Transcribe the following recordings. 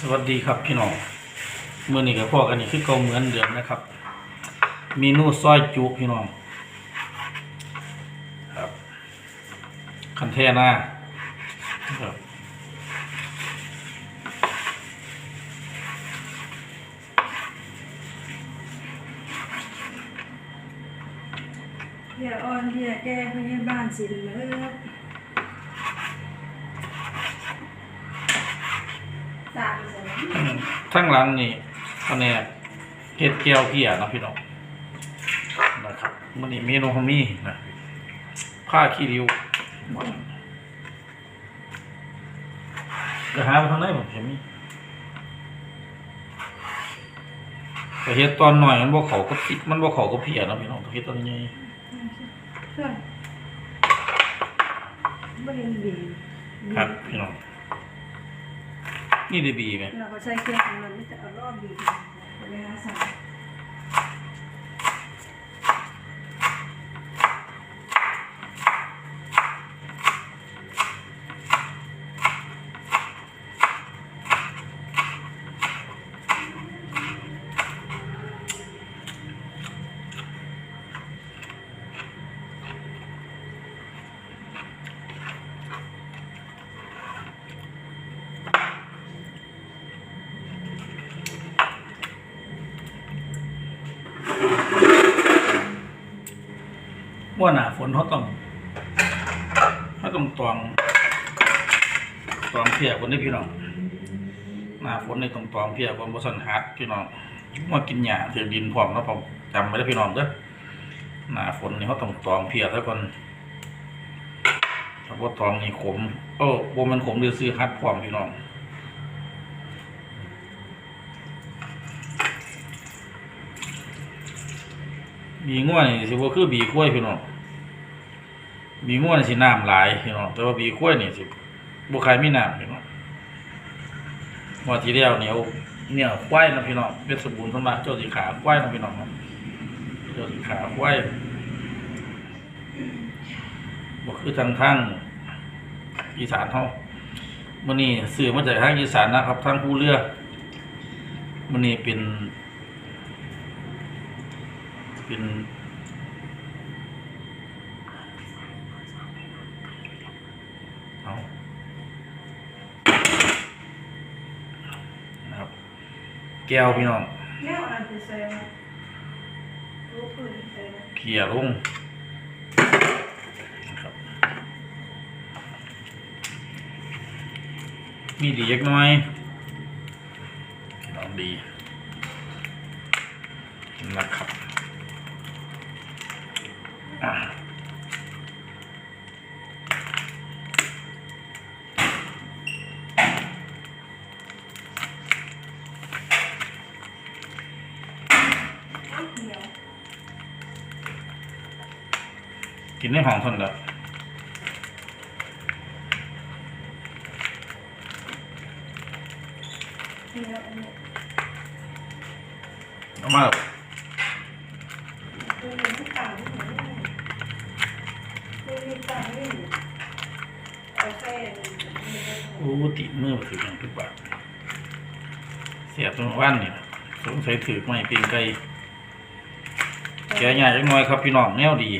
สวัสดีครับพี่น้องเมื่อนี้กับพ่อกันนี่คือเก่าเหมือนเดิมนะครับเมนูซอยจุพี่น้องครับคันแท่น้าครับเดี๋ยวอ่อนเดี๋ยวแก้พยาบาลสิเลิกสามสอง ทั้งหลังนี่คะแนนเห็ดแก้วเพียนะพี่น้องนะครับมื่อนี้เมนูของมีนะผ้าขี้ริ้วจะหาไปทางไหนผมเห็นมีแต่เฮ็ดตอนหน่อยมันบ่เขาก็พิมันบ่เขาก็เพียนะพี่น้องแต่เฮ็ดตอนใหญ่ช่วยไม่เห็นบีครับพี่น้อง นี่ได้บีไหม เราก็ใช้เครื่องของมันไม่จะเอารอบดีเวลาสั่ง ว่าหนาฝนเขาต้องเขาต้องตวงตวงเพียคนนี้พี่น้องหน้าฝนในต้องตวงเพียคนบ่สันหัดพี่น้องมากินหญ้าถือดินพร้อมแล้วผมจำไว้แล้พี่น้องเด้อหน้าฝนนี่เขาต้องตวงเพียซะก่อนถ้าว่าตวงนี่ขมโอ้บมันขมหรือซื้อฮัดพร้อมพี่น้อง บีง่วนนี่สิบ่คือบีข้วยพี่น้องบีง่วนนี่สิน้ำหลายพี่น้องแต่ว่าบีข้วยนี่สิบ่ใครมีน้ำพี่น้องว่าทีเดียวเนี่ยเอาเนี่ยควายนะพี่น้องเป็นสมบูรณ์สมบัติเจ้าสีขาควายนะพี่น้องเจ้าสีขาควายบ่คือทางทางอีสานเฮามื้อนี้ซื้อมาจากทางอีสานนะครับทางผู้เรือมื้อนี้เป็น เป็นเอานะครับ แก้วพี่น้องแล้วอันจะใส่รู้ปืนใส่เขี่ยลงนะครับมีดีเล็กน้อยลองดีนะครับ อะเดียวกินในห้องทนแล้ว เดียวอันนี้ เอามา ตัวนี้ต่างนี่ตัวนี้ต่างนี่เอาแค่ โอ้ติดมือถือกันทุกบาทเสียบตรงว่านนี่ล่ะสงสัยถือไม่เป็นไกลแกใหญ่จังน้อยครับพี่น้องแนวดี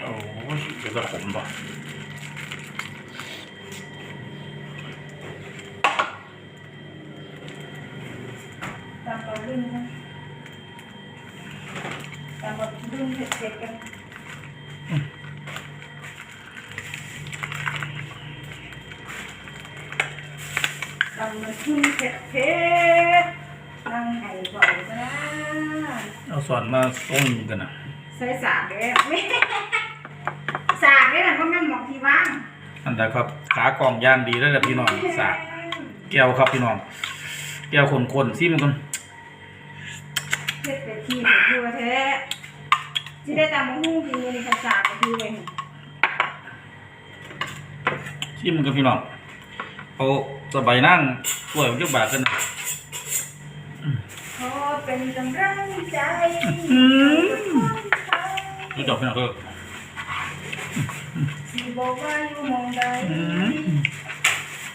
โอ้ยเดี๋ยวจะขมบ่ ตามเราลื่นนะตามเราลื่นเผ็ดๆกัน ตามเราลื่นเผ็ดๆนั่งไห้บ่อยซะนะเอาสอนมาต้มกันนะใส่สากเลยไม่สากเลยนะเพราะมันหมอกที่ว่างอันใดครับขากล่องย่างดีแล้วนะพี่น้องสากแก้วครับพี่น้องแก้วคนๆซิมันกันเผ็ดเป็ดที่เป็ดทั่วแท้ที่ได้ตามมาหุ้งกินในภาษาก็คือเองซิมันกันพี่น้อง เอาสบายนั่งสวยมันจะบาทกันนะขอเป็นกำลังใจรู้จักพี่น้องก็สิบอกว่าอยู่หมองใดอืม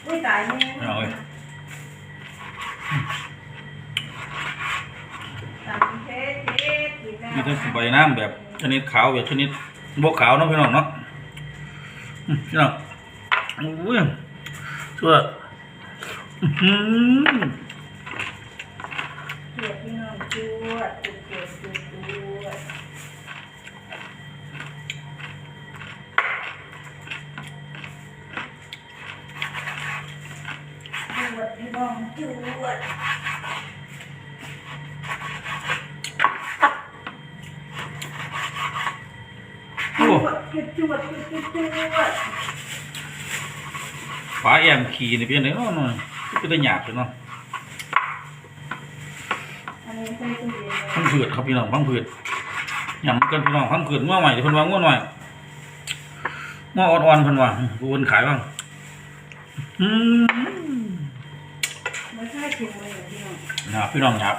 อุ้ยตายแน่เอาเลยตามเพชรเพชรกินแล้วมีทั้งใบน้ำแบบชนิดขาวแบบชนิดบวขาวเนาะพี่น้องเนาะอืมพี่น้องอุ้ย สวยอื้อหือเกลียดพี่น้องจวดจวดจวดจวดจวดจวดพี่น้องจวดจโอ้จวดจวจวดจวดจวด ฝาแอมขี่นี่เป็นยังไงเนาะเนาะก็ได้หยาบเลยเนาะอันนี้ใส่ตู้เย็นเลยพังผืดครับพี่น้องพังผืดหยำกันพี่น้องพังผืดง้อใหม่เดี๋ยวเพิ่นว่าง้อหน่อยง้ออ่อนๆเพิ่นว่าดูเพิ่นขายบ้างอืมไม่ใช่เคียงเลยพี่น้องหยาบพี่น้องหยาบ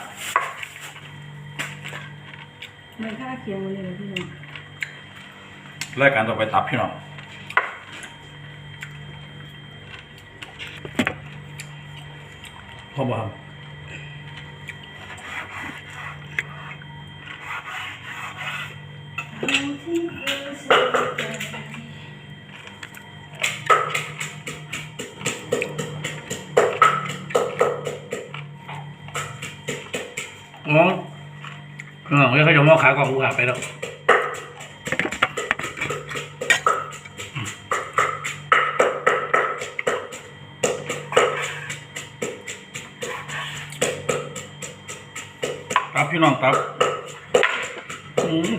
ไม่ใช่เคียงเลยพี่น้องรายการต่อไปตับพี่น้อง พอบ่ครับที่รู้สึกใจมอง พี่น้องครับ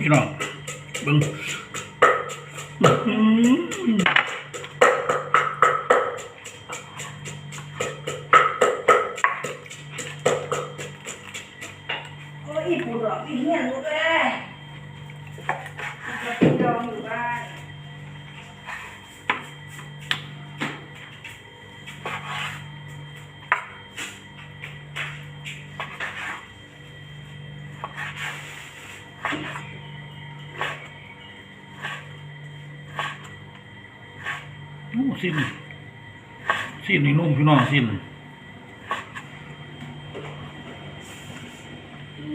พี่น้องตับอืมพี่น้อง โอ้สิ้นสิ้นนี่นุ่มพี่น้องสิ้นจ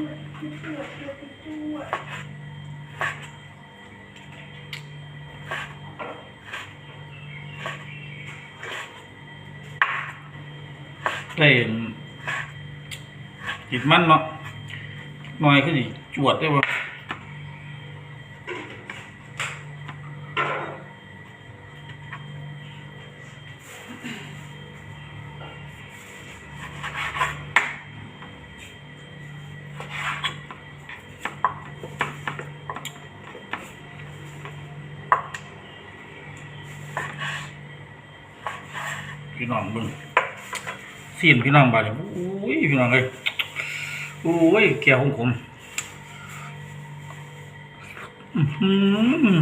วดจวดจวดจวดเล่นจิตมันเนาะหน่อยก็สิจวดได้บ่ พี่น้องมึงสิ้นพี่น้องบาดเนี่ยอุ้ยพี่น้องเลยอุ้ยแก้วของผมอืม